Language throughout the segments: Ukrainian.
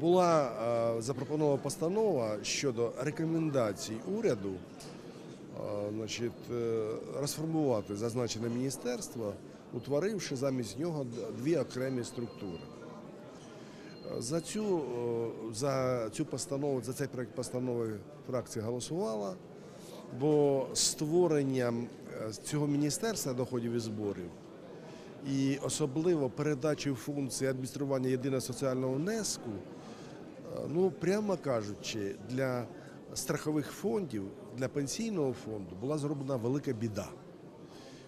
була е, запропонована постанова щодо рекомендацій уряду е, е, розформувати зазначене міністерство, утворивши замість нього дві окремі структури. За цю, за цю постанову, за цей проект постанови фракція голосувала, бо створенням цього міністерства доходів і зборів і особливо передачею функції адміністрування єдиного соціального внеску, ну прямо кажучи, для страхових фондів, для пенсійного фонду була зроблена велика біда.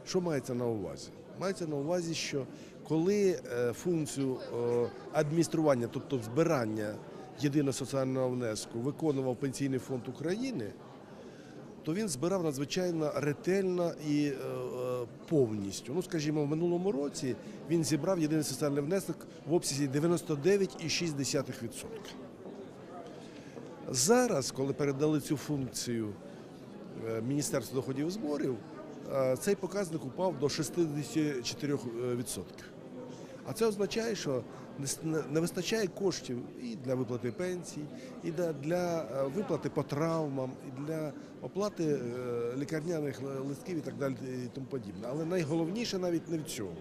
Що мається на увазі? Мається на увазі, що коли е, функцію е, адміністрування, тобто збирання єдиного соціального внеску, виконував Пенсійний фонд України, то він збирав надзвичайно ретельно і е, повністю. Ну, скажімо, в минулому році він зібрав єдиний соціальний внесок в обсязі 99,6%. Зараз, коли передали цю функцію е, Міністерству доходів і зборів, е, цей показник упав до 64%. А це означає, що не вистачає коштів і для виплати пенсій, і для, е, виплати по травмам, і для оплати е, лікарняних листків і так далі і тому подібне. Але найголовніше навіть не в цьому.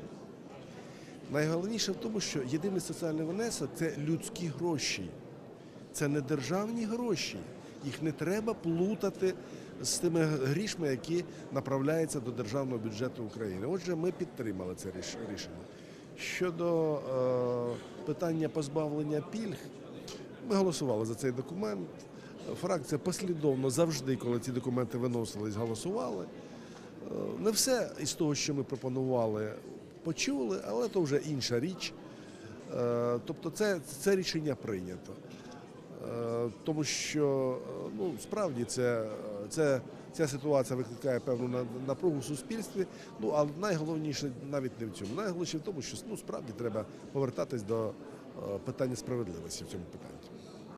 Найголовніше в тому, що єдиний соціальний внесок це людські гроші. Це не державні гроші. Їх не треба плутати з тими грішми, які направляються до державного бюджету України. Отже, ми підтримали це рішення. Щодо е, питання позбавлення пільг, ми голосували за цей документ. Фракція послідовно завжди, коли ці документи виносились, голосували. Е, Не все із того, що ми пропонували, почули, але це вже інша річ. Е, Тобто, це, це рішення прийнято. Е, Тому що е, ну, справді це, це, ця ситуація викликає певну напругу в суспільстві. Ну, але найголовніше навіть не в цьому. Найголовніше в тому, що ну, справді треба повертатись до е, питання справедливості в цьому питанні.